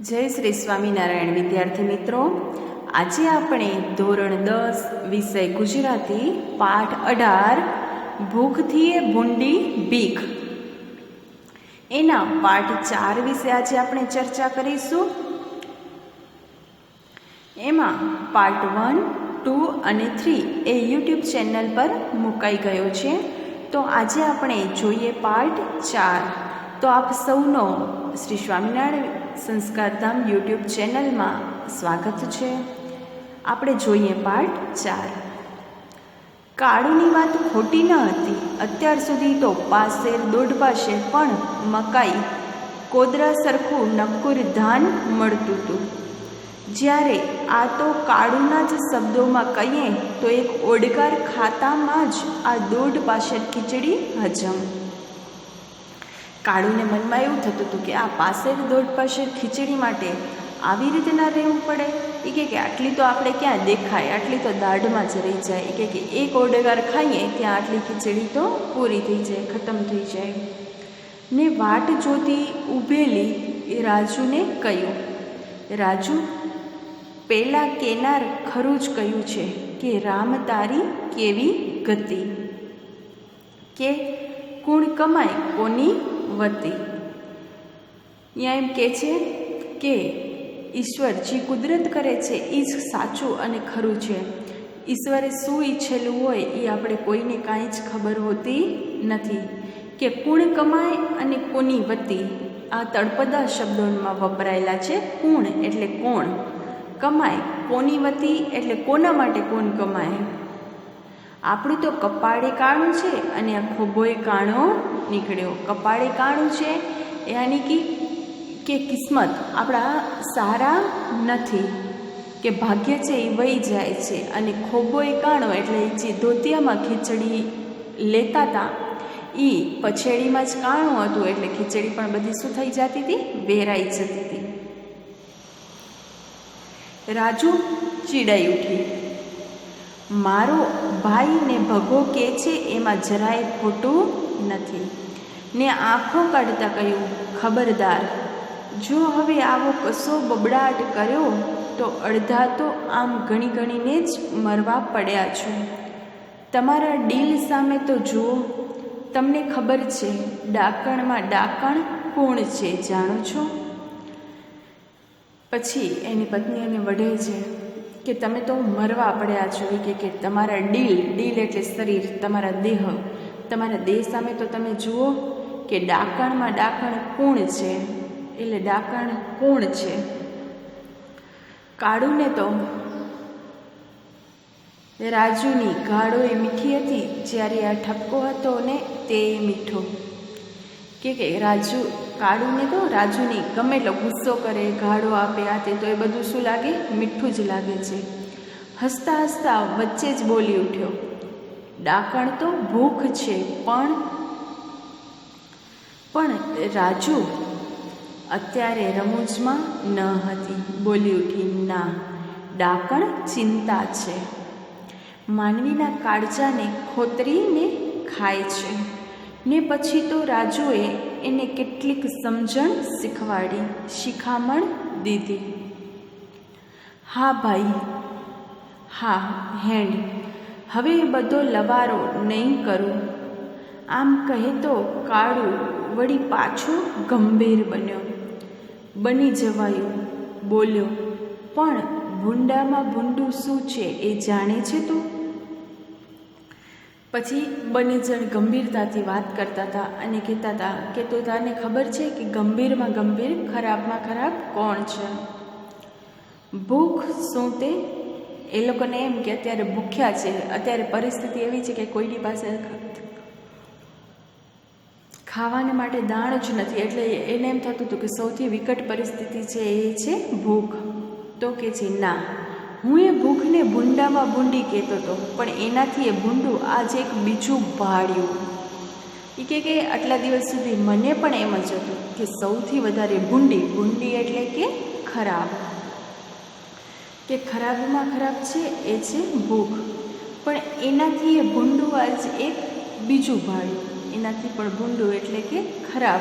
જય શ્રી સ્વામિનારાયણ, વિદ્યાર્થી મિત્રો. આજે આપણે ધોરણ દસ વિષય ગુજરાતી, પાઠ અઢાર, ભૂખથી એ ભૂંડી, ભીખ. એના પાઠ ચાર વિશે આજે આપણે ચર્ચા કરીશું. એમાં પાર્ટ વન, ટુ અને થ્રી એ યુટ્યુબ ચેનલ પર મુકાઈ ગયો છે. તો આજે આપણે જોઈએ પાર્ટ ચાર. તો આપ સૌનો શ્રી સ્વામિનારાયણ સંસ્કારધામ યુટ્યુબ ચેનલમાં સ્વાગત છે. આપણે જોઈએ પાર્ટ ચાર. કાળુની વાત ખોટી ન હતી. અત્યાર સુધી તો પાસેર દોઢ પાસે પણ મકાઈ, કોદરા સરખું નક્કુર ધાન મળતું હતું. જ્યારે આ તો કાળુના જ શબ્દોમાં કહીએ તો એક ઓડકાર ખાતામાં જ આ દોઢ પાછળ ખીચડી હજમ કાળુને મનમાં એવું થતું હતું કે આ પાસે દોઢ પાસે ખીચડી માટે આવી રીતે ના રહેવું પડે? એ કે કે આટલી તો આપણે ક્યાં દેખાય? આટલી તો દાઢમાં જ રહી જાય. એ કે એક ઓડેગાર ખાઈએ ત્યાં આટલી ખીચડી તો પૂરી થઈ જાય, ખતમ થઈ જાય. ને વાટ જોતી ઊભેલી એ રાજુને કહ્યું, રાજુ, પેલા કેનાર ખરું જ કહ્યું છે કે રામ તારી કેવી ગતિ? કે કુણ કમાય? કોની વતી અહીંયા એમ કે છે કે ઈશ્વર જે કુદરત કરે છે એ જ સાચું અને ખરું છે. ઈશ્વરે શું ઈચ્છેલું હોય એ આપણે કોઈને કાંઈ જ ખબર હોતી નથી. કે કુણ કમાય અને કોની વતી? આ તળપદા શબ્દોમાં વપરાયેલા છે કુણ એટલે કોણ? કમાય કોની વતી? એટલે કોના માટે કોણ કમાય? આપણું તો કપાળે કાણું છે અને આ ખોબોએ કાણો નીકળ્યો. કપાળે કાણું છે, યાની કે કે કિસ્મત. આપણા સારા નથી કે ભાગ્ય છે એ વહી જાય છે. અને ખોબોએ કાણો એટલે જે ધોતિયામાં ખીચડી લેતા હતા એ પછેડીમાં જ કાણું હતું એટલે ખીચડી પણ બધી શું થઈ જતી હતી વેરાઈ જતી હતી રાજુ ચીડાઈ ઉઠી. મારો ભાઈને ભગો કે છે એમાં જરાય ખોટું નથી. ને આંખો કાઢતા કહ્યું, ખબરદાર, જો હવે આવો કશો બબડાટ કર્યો, તો અડધા તો આમ ગણી ગણીને જ મરવા પડ્યા છો. તમારા ડીલ સામે તો જુઓ, તમને ખબર છે ડાકણમાં ડાકણ કોણ છે, જાણો છો? પછી એની પત્ની એને વઢે છે કે તમે તો મરવા પડ્યા છો કે કે તમારા ડીલ ડીલ એટલે શરીર, તમારા દેહ. તમારા દેહ સામે તો તમે જુઓ કે ડાકણમાં ડાકણ કોણ છે? એટલે ડાકણ કોણ છે? કાળુને તો રાજુની ગાળો એ મીઠી હતી, જ્યારે આ ઠપકો હતો ને, તે મીઠો. કે કે રાજુ કાળુને તો રાજુને ગમે એટલો ગુસ્સો કરે, ગાળો આપે આ તે તો એ બધું શું લાગે? મીઠું જ લાગે છે. હસતા હસતા વચ્ચે જ બોલી ઉઠ્યો. ડાકણ તો ભૂખ છે, પણ પણ રાજુ, અત્યારે રમૂજમાં ન હતી. બોલી ઉઠી, ના, ડાકણ ચિંતા છે. માનવીના કાળજાને ખોતરીને ખાય છે. ને પછી તો રાજુએ એને કેટલીક સમજણ શીખવાડી. શિખામણ દીધી. હા ભાઈ. હા હેન્ડ હવે બધો લવારો નહીં કરું. આમ કહે તો કાળું વળી પાછો ગંભીર બન્યો. બની જવાયું, બોલ્યો, પણ ભૂંડામાં ભૂંડું શું છે એ જાણે છે તું? પછી બંને જણ ગંભીરતાથી વાત કરતા હતા અને કહેતા હતા કે, તો તને ખબર છે કે ગંભીરમાં ગંભીર, ખરાબમાં ખરાબ કોણ છે? ભૂખ શું તે એ લોકોને એમ કે, અત્યારે ભૂખ્યા છે. અત્યારે પરિસ્થિતિ એવી છે કે કોઈની પાસે ખાવાને માટે દાણ જ નથી. એટલે એને એમ થતું હતું કે, સૌથી વિકટ પરિસ્થિતિ છે એ છે ભૂખ. તો કે છે, ના. હું એ ભૂખને ભૂંડામાં ભૂંડી કહેતો હતો, પણ એનાથી એ ભૂંડું આજે એક બીજું ભાળ્યું એ કે કે આટલા દિવસ સુધી મને પણ એમ જ હતું કે સૌથી વધારે ભૂંડી ભૂંડી એટલે કે ખરાબ. કે ખરાબમાં ખરાબ છે, એ છે ભૂખ. પણ એનાથી એ ભૂંડું આજ એક બીજું ભાળ્યું એનાથી પણ ભૂંડું એટલે કે ખરાબ.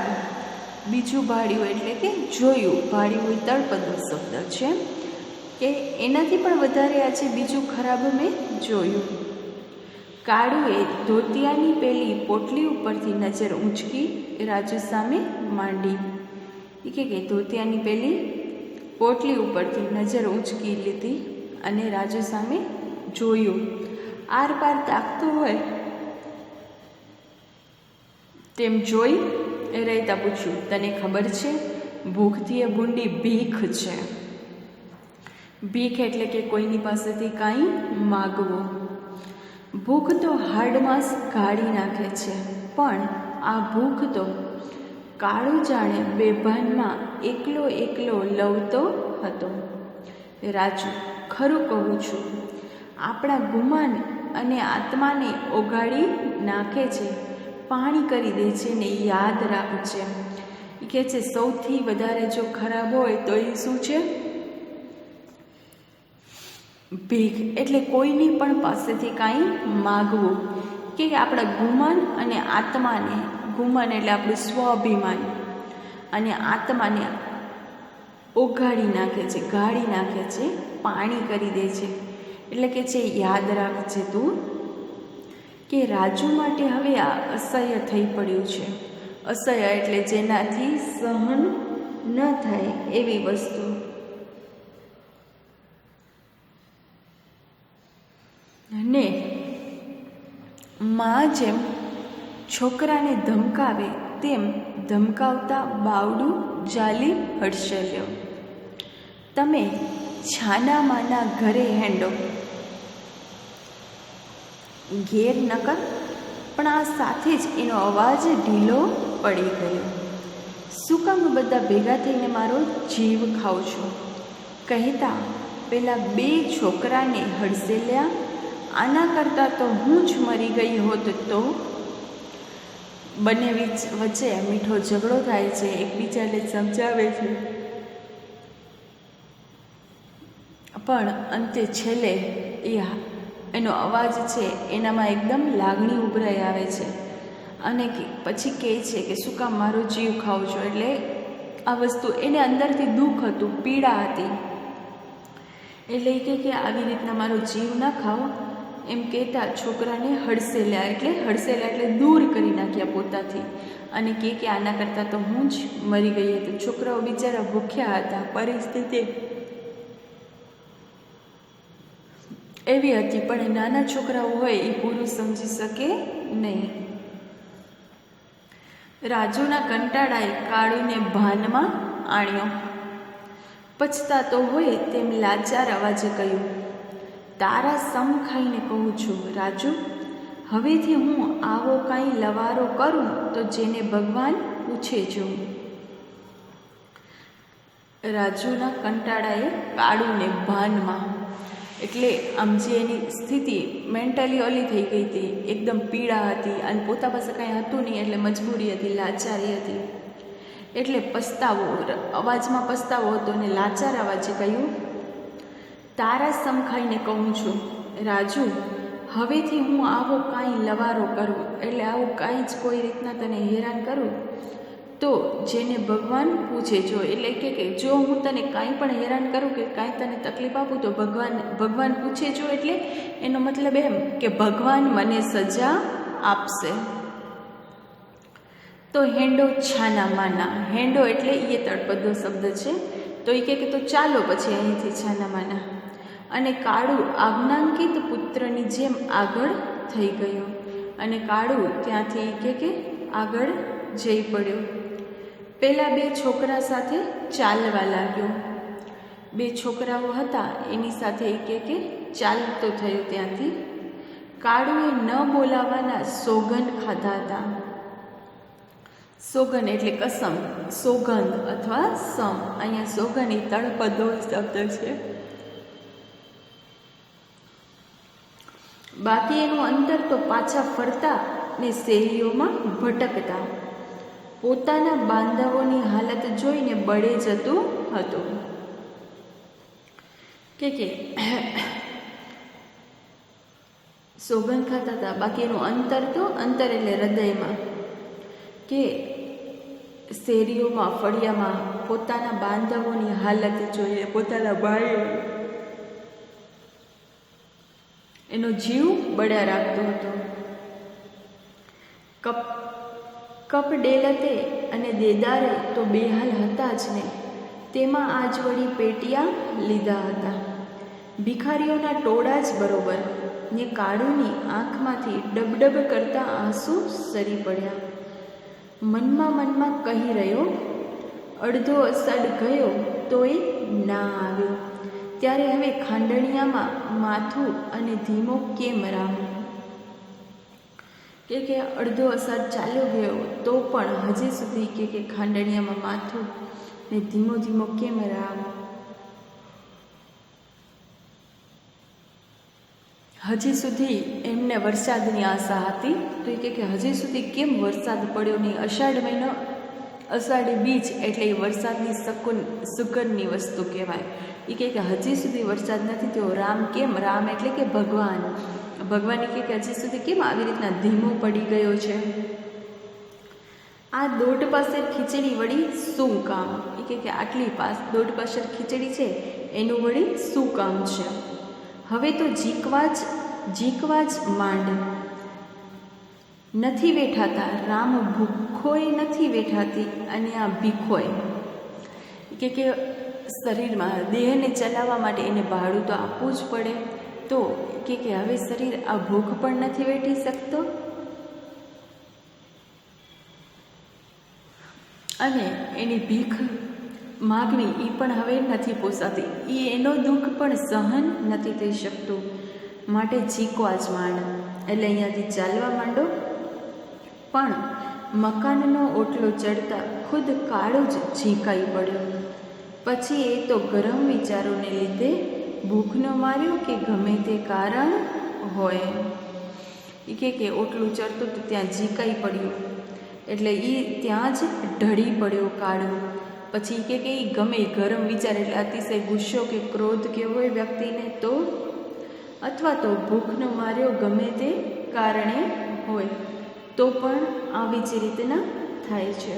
બીજું ભાળ્યું એટલે કે જોયું. ભાળ્યું એ તળપદો શબ્દ છે. કે એનાથી પણ વધારે આજે બીજું ખરાબ મેં જોયું. કાળુએ ધોતિયાની પેલી પોટલી ઉપરથી નજર ઊંચકી, રાજુ સામે માંડી. કે ધોતિયાની પેલી પોટલી ઉપરથી નજર ઊંચકી લીધી અને રાજુ સામે જોયું. આર પાર તાકતું હોય તેમ જોઈ રહેતા પૂછ્યું, તને ખબર છે, ભૂખથી એ બુંડી ભીખ છે. ભીખ એટલે કે કોઈની પાસેથી કાંઈ માગવું. ભૂખ તો હાડમાંસ કાઢી નાખે છે, પણ આ ભૂખ તો કાળું જાણે બેભાનમાં એકલો એકલો લવતો હતો. રાજુ, ખરું કહું છું, આપણા ગુમાન અને આત્માને ઓગાળી નાખે છે, પાણી કરી દે છે ને યાદ રાખજે કે છે, સૌથી વધારે જો ખરાબ હોય તો એ શું છે? ભીખ એટલે કોઈની પણ પાસેથી કાંઈ માગવું. કે આપણા ગુમાન અને આત્માને, ગુમાન એટલે આપણું સ્વાભિમાન અને આત્માને ઓગાળી નાખે છે, ગાળી નાખે છે, પાણી કરી દે છે. એટલે કે છે, યાદ રાખજે તું કે રાજુ માટે હવે આ અસહ્ય થઈ પડ્યું છે. અસહ્ય એટલે જેનાથી સહન ન થાય એવી વસ્તુ ને માં જેમ છોકરાને ધમકાવે, તેમ ધમકાવતા બાવડું જાલી હડસલ્યો. તમે છાના માના ઘરે હેંડો. ઘેર નકર, પણ આ સાથે જ એનો અવાજ ઢીલો પડી ગયો. શું કામ બધા ભેગા થઈને મારો જીવ ખાઉં છો? કહેતા પેલા બે છોકરાને હડસેલ્યા આના કરતાં તો હું જ મરી ગઈ હોત તો બંને વચ્ચે મીઠો ઝઘડો થાય છે, એકબીજાને સમજાવે છે. પણ અંતે છેલ્લે એ એનો અવાજ છે, એનામાં એકદમ લાગણી ઉભરાઈ આવે છે. અને પછી કહે છે કે, શું કામ મારો જીવ ખાવ છો? એટલે આ વસ્તુ એને અંદરથી દુઃખ હતું, પીડા હતી. એટલે કહે કે, આવી રીતના મારો જીવ ના ખાઓ એમ કહેતા છોકરાને હડસેલ્યા એટલે હડસેલ્યા એટલે દૂર કરી નાખ્યા પોતાથી. અને કહે કે આના કરતાં તો હું જ મરી ગઈ હતી. છોકરાઓ બિચારા ભૂખ્યા હતા, પરિસ્થિતિ એવી હતી, પણ નાના છોકરાઓ હોય એ પૂરું સમજી શકે નહીં. રાજુના કંટાળાએ કાળુને ભાનમાં આણ્યો. પછતા તો હોય તેમ લાચાર અવાજે કહ્યું તારા સમ ખાઈને કહું છું, રાજુ, હવેથી હું આવો કાંઈ લવારો કરું તો જેને ભગવાન પૂછે જો. રાજુના કંટાળાએ કાળુને ભાનમાં. એટલે આમ જે એની સ્થિતિ મેન્ટલી ઓલી થઈ ગઈ હતી, એકદમ પીડા હતી અને પોતા પાસે કાંઈ હતું નહીં એટલે મજબૂરી હતી, લાચારી હતી. એટલે પસ્તાવો, અવાજમાં પસ્તાવો હતો અને લાચાર અવાજે કહ્યું તારા સમખાઈને કહું છું, રાજુ, હવેથી હું આવો કાંઈ લવારો કરું, એટલે આવું કાંઈ જ કોઈ રીતના તને હેરાન કરું? તો જેને ભગવાન પૂછે જો એટલે કે કે જો હું તને કાંઈ પણ હેરાન કરું કે કાંઈ તને તકલીફ આપું, તો ભગવાન ભગવાન પૂછે જો એટલે એનો મતલબ એમ કે ભગવાન મને સજા આપશે. તો હેંડો છાના માના, હેંડો એટલે એ તળપદો શબ્દ છે, તો એ કે, તો ચાલો પછી અહીંથી છાના માના. અને કાળુ આજ્ઞાંકિત પુત્રની જેમ આગળ થઈ ગયો. અને કાળુ ત્યાંથી કે કે આગળ જઈ પડ્યો. પહેલાં બે છોકરા સાથે ચાલવા લાગ્યો. બે છોકરાઓ હતા, એની સાથે કે કે ચાલતો થયો ત્યાંથી. કાળુએ ન બોલાવાના સોગંદ ખાધા હતા. સોગન એટલે કસમ, સોગંદ અથવા સમ. અહીંયા સોગન એ તળપદો શબ્દ છે. બાકી એનું અંતર તો પાછા ફરતા ને શેરીઓમાં ભટકતા. પોતાના બાંધવોની હાલત જોઈને બળે જતું હતું. કે કે, સોગંદ ખાતા હતા. બાકી એનું અંતર તો અંતર એટલે હૃદયમાં. કે શેરીઓમાં, ફળિયામાં પોતાના બાંધવોની હાલત જોઈએ પોતાના ભાઈઓ એનો જીવ બળ્યા રાખતો હતો. કપ કપ ડેલતે અને દેદારે તો બેહાલ હતા જ ને, તેમાં આજ વળી પેટિયા લીધા હતા. ભિખારીઓના ટોળા જ બરોબર ને કાળુની આંખમાંથી ડબડબ કરતા આંસુ સરી પડ્યા. મનમાં મનમાં કહી રહ્યો, અડધો અષાઢ ગયો તોય ના આવ્યો. ત્યારે હવે ખાંડણિયામાં માથું અને ધીમો કેમ રામ કે કે અડધો અસર ચાલ્યો ગયો, તો પણ હજી સુધી કે કે ખાંડણિયામાં માથું ને ધીમો ધીમો કેમ રામ હજી સુધી એમને વરસાદની આશા હતી, તો એ કે હજી સુધી કેમ વરસાદ પડ્યો નહીં? અષાઢ મહિનો અષાઢી બીજ એટલે એ વરસાદની સકુન સુગંધની વસ્તુ કહેવાય. એ કહે કે હજી સુધી વરસાદ નથી થયો. રામ કેમ? રામ એટલે કે ભગવાન. ભગવાન કહે કે હજી સુધી કેમ આવી રીતના ધીમો પડી ગયો છે? આ દોઢ પાસે ખીચડી વળી શું કામ? એ કહે કે આટલી પાસ, દોઢ પાસે ખીચડી છે, એનું વળી શું કામ છે? હવે તો જીકવા જ જીકવા જ માંડ. નથી વેઠાતા રામ ભૂખોય નથી વેઠાતી અને આ ભીખોય કે કે શરીરમાં દેહને ચલાવવા માટે એને ભાડું તો આપવું જ પડે. તો કે કે હવે શરીર આ ભૂખ પણ નથી વેઠી શકતો? અને એની ભીખ માગણી એ પણ હવે નથી પોસાતી. એ એનો દુઃખ પણ સહન નથી થઈ શકતું. માટે ચીકવા જ માંડ. એટલે અહીંયાથી ચાલવા માંડો. પણ મકાનનો ઓટલો ચડતા ખુદ કાળો જ ઝીંકાઈ પડ્યો. પછી એ તો ગરમ વિચારોને લીધે ભૂખનો માર્યો કે ગમે તે કારણ હોય. એ કે કે ઓટલું ચડતું તો ત્યાં ઝીંકાઈ પડ્યું. એટલે એ ત્યાં જ ઢળી પડ્યો કાળો. પછી કે કે એ ગમે ગરમ વિચાર એટલે અતિશય ગુસ્સો કે ક્રોધ કે હોય વ્યક્તિને તો અથવા તો ભૂખનો માર્યો ગમે તે કારણે હોય. તો પણ આવી જ રીતના થાય છે.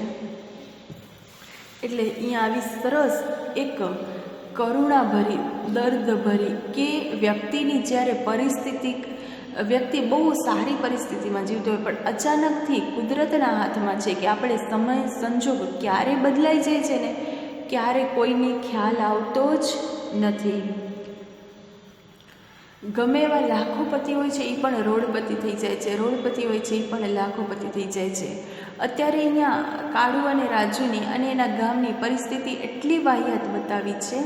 એટલે અહીંયા આવી સરસ એક કરુણાભરી, દર્દભરી કે વ્યક્તિની જ્યારે પરિસ્થિતિ, વ્યક્તિ બહુ સારી પરિસ્થિતિમાં જીવતો હોય, પણ અચાનકથી કુદરતના હાથમાં છે કે આપણે સમય, સંજોગ ક્યારે બદલાઈ જાય છે ને? ક્યારે કોઈને ખ્યાલ આવતો જ નથી. ગમે એવા લાખોપતિ હોય છે, એ પણ રોડપતિ થઈ જાય છે. રોડપતિ હોય છે, એ પણ લાખોપતિ થઈ જાય છે. અત્યારે અહીંયા કાળુ અને રાજુની અને એના ગામની પરિસ્થિતિ એટલી વાહિયાત બતાવી છે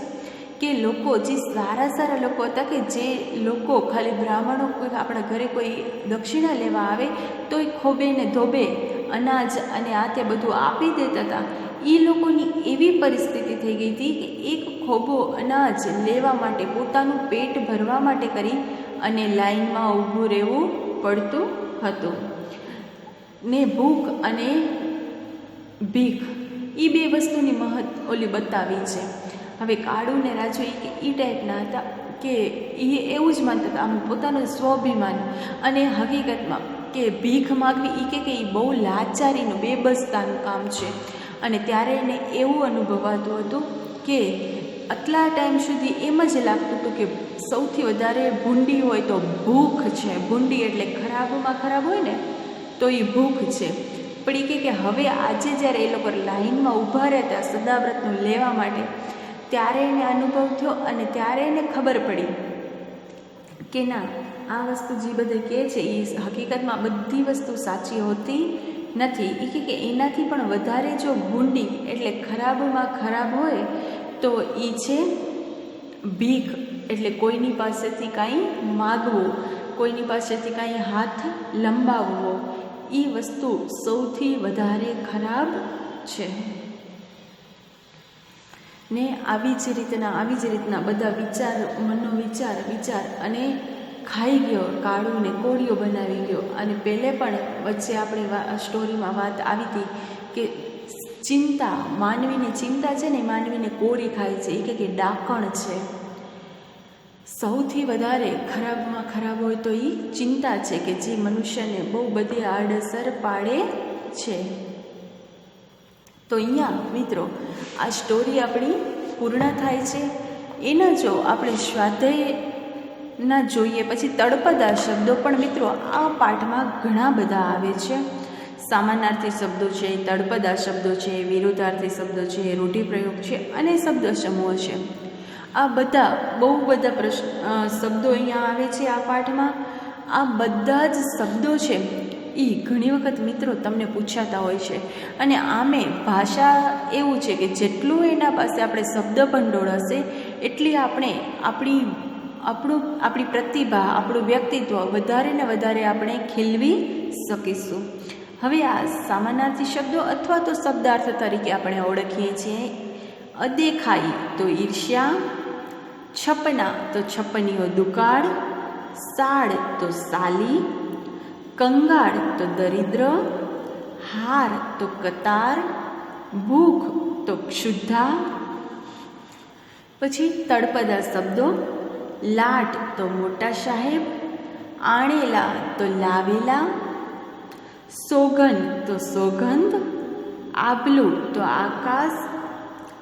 કે લોકો, જે સારા સારા લોકો હતા કે જે લોકો ખાલી બ્રાહ્મણો કોઈ આપણા ઘરે કોઈ દક્ષિણા લેવા આવે તો એ ખોબે ને ધોબે, અનાજ અને આ તે બધું આપી દેતા હતા. એ લોકોની એવી પરિસ્થિતિ થઈ ગઈ હતી કે એક ખોબો અનાજ લેવા માટે પોતાનું પેટ ભરવા માટે કરી અને લાઈનમાં ઊભું રહેવું પડતું હતું. ને ભૂખ અને ભીખ એ બે વસ્તુની મહત્વ ઓલી બતાવી છે. હવે કાળુ ને રાજુ એ એ ટાઈપના હતા કે એ એવું જ માનતા હતા, આમ પોતાનું સ્વાભિમાન અને હકીકતમાં કે ભીખ માગવી એ કે એ બહુ લાચારીનું, બેબસતાનું કામ છે. અને ત્યારે એને એવું અનુભવાતું હતું કે આટલા ટાઈમ સુધી એમ જ લાગતું હતું કે સૌથી વધારે ભૂંડી હોય તો ભૂખ છે. ભૂંડી એટલે ખરાબમાં ખરાબ હોય ને, તો એ ભૂખ છે. પણ એ કહે કે હવે આજે જ્યારે એ લોકો લાઈનમાં ઊભા રહેતા સદાવ્રતનું લેવા માટે, ત્યારે એને અનુભવ થયો અને ત્યારે એને ખબર પડી કે ના, આ વસ્તુ જે બધે કહે છે એ હકીકતમાં બધી વસ્તુ સાચી હોતી નથી. એ કે એનાથી પણ વધારે જો ભૂંડી એટલે ખરાબમાં ખરાબ હોય, તો એ છે ભીખ. એટલે કોઈની પાસેથી કાંઈ માગવું, કોઈની પાસેથી કાંઈ હાથ લંબાવવો એ વસ્તુ સૌથી વધારે ખરાબ છે. ને આવી જ રીતના, આવી જ રીતના બધા વિચાર, મનનો વિચાર વિચાર અને ખાઈ ગયો કાળુને કોળિયો બનાવી ગયો. અને પહેલે પણ વચ્ચે આપણે સ્ટોરીમાં વાત આવી હતી કે ચિંતા, માનવીની ચિંતા છે ને માનવીને કોરી ખાય છે. એ કે ડાકણ છે. સૌથી વધારે ખરાબમાં ખરાબ હોય તો એ ચિંતા છે કે જે મનુષ્યને બહુ બધી આડઅસર પાડે છે. તો અહીંયા, મિત્રો, આ સ્ટોરી આપણી પૂર્ણ થાય છે. એના જો આપણે સ્વાધ્યાયના જોઈએ. પછી તળપદા શબ્દો પણ મિત્રો આ પાઠમાં ઘણા બધા આવે છે. સામાનાર્થી શબ્દો છે, તળપદા શબ્દો છે વિરુદ્ધાર્થી શબ્દો છે રૂઢિપ્રયોગ છે અને શબ્દ સમૂહ છે. આ બધા બહુ બધા પ્રશ્ન શબ્દો અહીંયા આવે છે આ પાઠમાં. આ બધા જ શબ્દો છે એ ઘણી વખત મિત્રો તમને પૂછાતા હોય છે. અને આમે ભાષા એવું છે કે જેટલું એના પાસે આપણે શબ્દ ભંડોળ હશે, એટલી આપણે આપણી આપણું, આપણી પ્રતિભા, આપણું વ્યક્તિત્વ વધારે ને વધારે આપણે ખીલવી શકીશું. હવે આ સામાનાર્થી શબ્દો અથવા તો શબ્દાર્થ તરીકે આપણે ઓળખીએ છીએ. અદેખાઈ તો ઈર્ષ્યા, છપના તો છપનીઓ દુકાળ, સાળ તો સાલી, કંગાળ તો દરિદ્ર, હાર તો કતાર, ભૂખ તો ક્ષુદ્ધા. પછી તળપદા શબ્દો. લાટ તો મોટા સાહેબ, આણેલા તો લાવેલા સોગન તો સોગંધ આબલું તો આકાશ,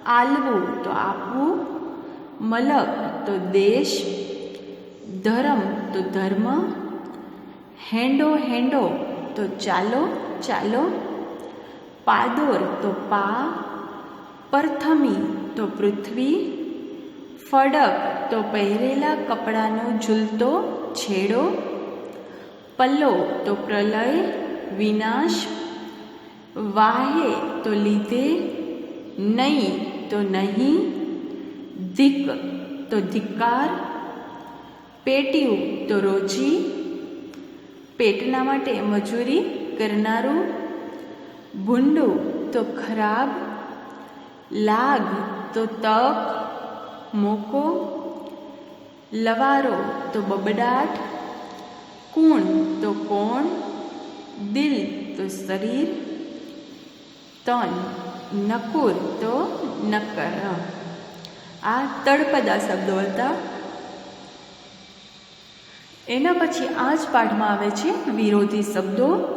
આલવું તો આપવું, મલક તો દેશ, ધર્મ તો ધર્મ, હેંડો હેંડો તો ચાલો ચાલો, પાદોર તો પા, પ્રથમી તો પૃથ્વી, ફડક તો પહેરેલા કપડાનો ઝૂલતો છેડો, પલ્લો તો પ્રલય, વિનાશ, વાહે તો લીધે નહીં તો નહીં ધીક તો ધિક્કાર, પેટ્યું તો રોજી, પેટના માટે મજૂરી કરનારું, ભૂંડું તો ખરાબ, લાગ તો તક, મોકો લવારો તો બબડાટ, કુણ તો કોણ, દિલ તો શરીર, તન નકુર તો નકર. આ તળપદા શબ્દો હતા. એના પછી આ જ પાઠમાં આવે છે વિરોધી શબ્દો.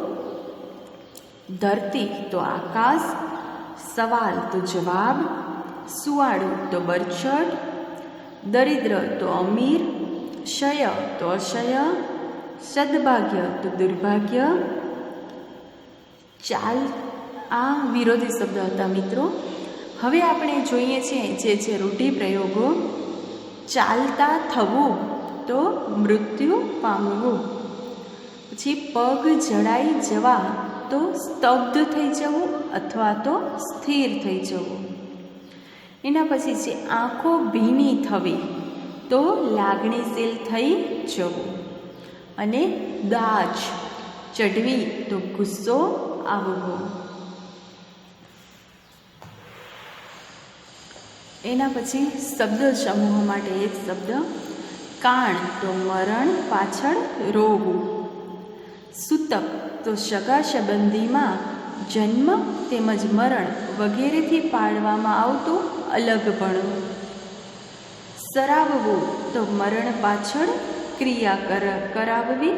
ધરતી તો આકાશ, સવાલ તો જવાબ, સુવાળું તો બરછટ દરિદ્ર તો અમીર, શય તો અશય સદભાગ્ય તો દુર્ભાગ્ય. ચાલ, આ વિરોધી શબ્દ હતા મિત્રો. હવે આપણે જોઈએ છીએ જે છે રૂઢિપ્રયોગો ચાલતા થવું તો મૃત્યુ પામવું. પછી પગ જડાઈ જવા તો સ્તબ્ધ થઈ જવું અથવા તો સ્થિર થઈ જવું. એના પછી છે, આંખો ભીની થવી, તો લાગણીશીલ થઈ જવું. અને દાજ ચઢવી, તો ગુસ્સો આવવો. એના પછી શબ્દ સમૂહ માટે એક શબ્દ, કાણ, તો મરણ પાછળ રોવું. સૂતક, તો સગા સંબંધીમાં જન્મ તેમજ મરણ વગેરેથી પાળવામાં આવતું અલગપણું સરાવવું તો મરણ પાછળ ક્રિયા કર, કરાવવી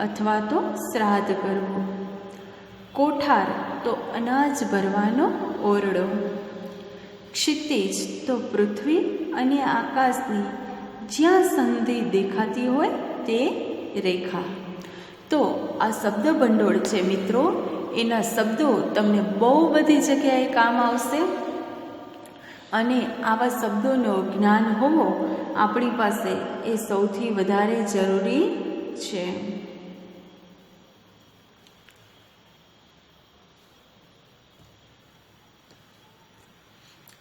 અથવા તો શ્રાદ્ધ કરવું. કોઠાર તો અનાજ ભરવાનો ઓરડો. ક્ષિતિજ તો પૃથ્વી અને આકાશની જ્યાં સંધિ દેખાતી હોય તે રેખા. તો આ શબ્દ ભંડોળ છે મિત્રો. એના શબ્દો તમને બહુ બધી જગ્યાએ કામ આવશે. અને આવા શબ્દોનો જ્ઞાન હોવો આપણી પાસે એ સૌથી વધારે જરૂરી છે.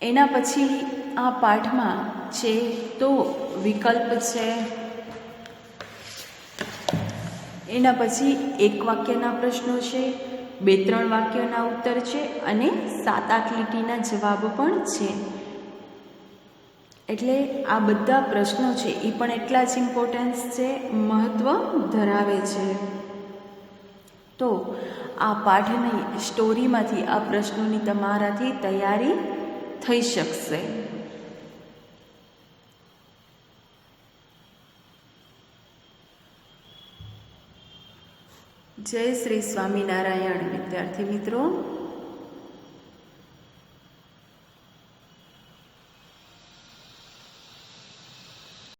એના પછી આ પાઠમાં છે તો વિકલ્પ છે. એના પછી એક વાક્યના પ્રશ્નો છે, બે ત્રણ વાક્યોના ઉત્તર છે અને સાત આઠ લીટીના જવાબ પણ છે. એટલે આ બધા પ્રશ્નો છે, એ પણ એટલા જ ઇમ્પોર્ટન્સ છે મહત્ત્વ ધરાવે છે. તો આ પાઠની સ્ટોરીમાંથી આ પ્રશ્નોની તમારાથી તૈયારી થઈ શકશે. જય શ્રી સ્વામિનારાયણ, વિદ્યાર્થી મિત્રો.